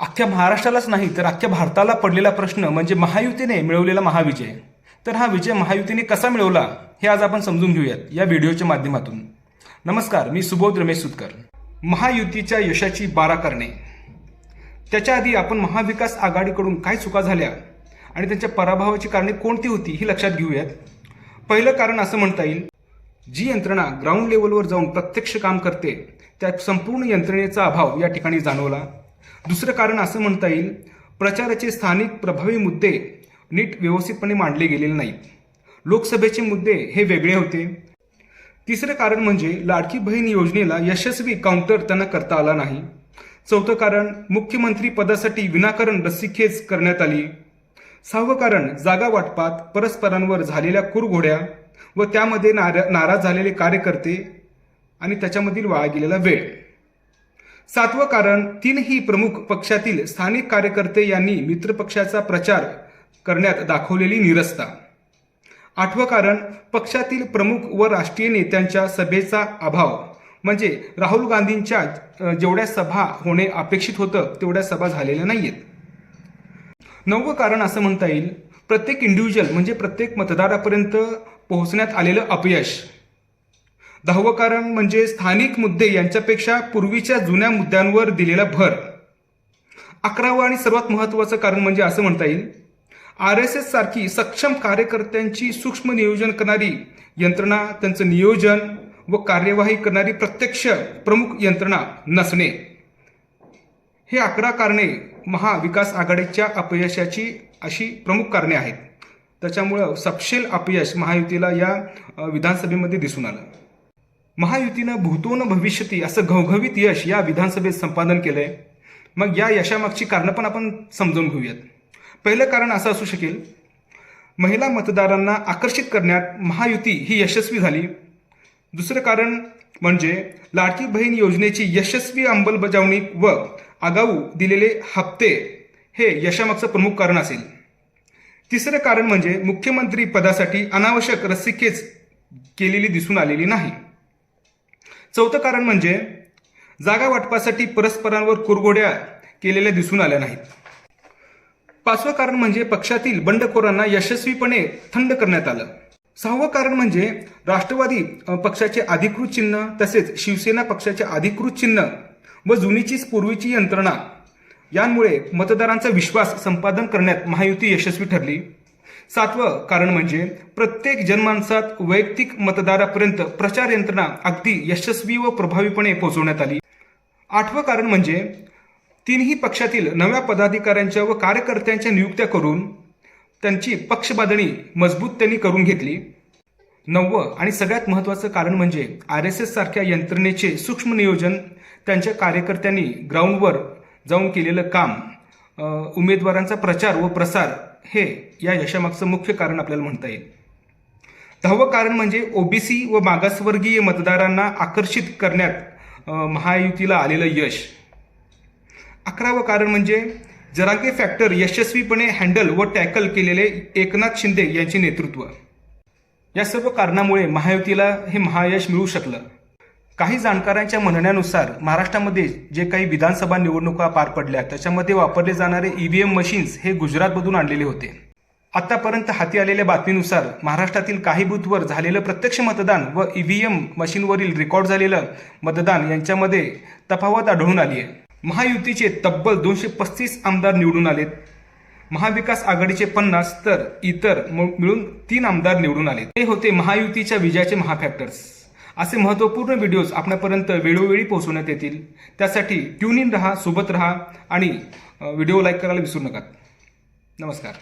अख्ख्या महाराष्ट्रालाच नाही तर अख्ख्या भारताला पडलेला प्रश्न म्हणजे महायुतीने मिळवलेला महाविजय. तर हा विजय महायुतीने कसा मिळवला हे आज आपण समजून घेऊयात या व्हिडिओच्या माध्यमातून. नमस्कार मी सुबोध रमेश सुतकर. महायुतीच्या यशाची बारा कारणे. त्याच्या आधी आपण महाविकास आघाडीकडून काय चुका झाल्या आणि त्यांच्या पराभवाची कारणे कोणती होती ही लक्षात घेऊयात. पहिलं कारण असं म्हणता येईल जी यंत्रणा ग्राउंड लेवलवर जाऊन प्रत्यक्ष काम करते त्या संपूर्ण यंत्रणेचा अभाव या ठिकाणी जाणवला. दुसरं कारण असं म्हणता येईल प्रचाराचे स्थानिक प्रभावी मुद्दे नीट व्यवस्थितपणे मांडले गेलेले नाहीत. लोकसभेचे मुद्दे हे वेगळे होते. तिसरं कारण म्हणजे लाडकी बहीण योजनेला यशस्वी काउंटर त्यांना करता आला नाही. चौथं कारण मुख्यमंत्री पदासाठी विनाकारण रस्सीखेच करण्यात आली. सहावं कारण जागा वाटपात परस्परांवर झालेल्या कुरघोड्या व त्यामध्ये नारा नाराज झालेले कार्यकर्ते आणि त्याच्यामधील वाया गेलेला वेळ. सातवं कारण तीनही प्रमुख पक्षातील स्थानिक कार्यकर्ते यांनी मित्रपक्षाचा प्रचार करण्यात दाखवलेली निरसता. आठवं कारण पक्षातील प्रमुख व राष्ट्रीय नेत्यांच्या सभेचा अभाव. म्हणजे राहुल गांधींच्या जेवढ्या सभा होणे अपेक्षित होतं तेवढ्या सभा झालेल्या नाहीयेत. नववं कारण असं म्हणता येईल प्रत्येक इंडिव्हिज्युअल म्हणजे प्रत्येक मतदारापर्यंत पोहोचण्यात आलेलं अपयश. दहावं कारण म्हणजे स्थानिक मुद्दे यांच्यापेक्षा पूर्वीच्या जुन्या मुद्द्यांवर दिलेला भर. अकरावं आणि सर्वात महत्त्वाचं कारण म्हणजे असं म्हणता येईल आर एस एस सारखी सक्षम कार्यकर्त्यांची सूक्ष्म नियोजन करणारी यंत्रणा त्यांचं नियोजन व कार्यवाही करणारी प्रत्यक्ष प्रमुख यंत्रणा नसणे. हे अकरा कारणे महाविकास आघाडीच्या अपयशाची अशी प्रमुख कारणे आहेत. त्याच्यामुळं सपशेल अपयश महायुतीला या विधानसभेमध्ये दिसून आलं. महायुतीनं भूतोन भविष्यती असं घवघवीत यश या विधानसभेत संपादन केलंय. मग या यशामागची कारणं पण आपण समजून घेऊयात. पहिलं कारण असं असू शकेल महिला मतदारांना आकर्षित करण्यात महायुती ही यशस्वी झाली. दुसरं कारण म्हणजे लाडकी बहीण योजनेची यशस्वी अंमलबजावणी व आगाऊ दिलेले हप्ते हे यशामागचं प्रमुख कारण असेल. तिसरं कारण म्हणजे मुख्यमंत्री पदासाठी अनावश्यक रस्सीखेच केलेली दिसून आलेली नाही. चौथं कारण म्हणजे जागा वाटपासाठी परस्परांवर कुरघोड्या केलेल्या दिसून आल्या नाहीत. पाचवं कारण म्हणजे पक्षातील बंडखोरांना यशस्वीपणे थंड करण्यात आलं. सहावं कारण म्हणजे राष्ट्रवादी पक्षाचे अधिकृत चिन्ह तसेच शिवसेना पक्षाचे अधिकृत चिन्ह व जुनीचीच पूर्वीची यंत्रणा यांमुळे मतदारांचा विश्वास संपादन करण्यात महायुती यशस्वी ठरली. सातवं कारण म्हणजे प्रत्येक जनमानसात वैयक्तिक मतदारापर्यंत प्रचार यंत्रणा अगदी यशस्वी व प्रभावीपणे पोहोचवण्यात आली. आठवं कारण म्हणजे तीनही पक्षातील नव्या पदाधिकाऱ्यांच्या व कार्यकर्त्यांच्या नियुक्त्या करून त्यांची पक्षबांधणी मजबूत त्यांनी करून घेतली. नववं आणि सगळ्यात महत्त्वाचं कारण म्हणजे आर एस एस सारख्या यंत्रणेचे सूक्ष्म नियोजन त्यांच्या कार्यकर्त्यांनी ग्राउंडवर जाऊन केलेलं काम. उमेदवारांचा प्रचार व प्रसार हे या यशामागचं मुख्य कारण आपल्याला म्हणता येईल. दहावं कारण म्हणजे ओबीसी व मागासवर्गीय मतदारांना आकर्षित करण्यात महायुतीला आलेलं यश. अकरावं कारण म्हणजे जरांगे फॅक्टर यशस्वीपणे हँडल व टॅकल केलेले एकनाथ शिंदे यांचे नेतृत्व. या सर्व कारणामुळे महायुतीला हे महायश मिळू शकलं. काही जाणकारांच्या म्हणण्यानुसार महाराष्ट्रामध्ये जे काही विधानसभा निवडणुका पार पडल्या त्याच्यामध्ये वापरले जाणारे ईव्हीएम मशीन्स हे गुजरातमधून आणलेले होते. आतापर्यंत हाती आलेल्या बातमीनुसार महाराष्ट्रातील काही बूथवर झालेलं प्रत्यक्ष मतदान व ईव्हीएम मशीनवरील रेकॉर्ड झालेलं मतदान यांच्यामध्ये तफावत आढळून आली आहे. महायुतीचे तब्बल दोनशे पस्तीस आमदार निवडून आलेत. महाविकास आघाडीचे पन्नास तर इतर म- मिळून तीन आमदार निवडून आले हे होते महायुतीच्या विजयाचे महाफॅक्टर्स. असे महत्त्वपूर्ण व्हिडिओज आपल्यापर्यंत वेळोवेळी पोहोचवण्यात येतील. त्यासाठी ट्यून इन रहा सोबत रहा आणि व्हिडिओ लाईक करायला विसरू नका. नमस्कार.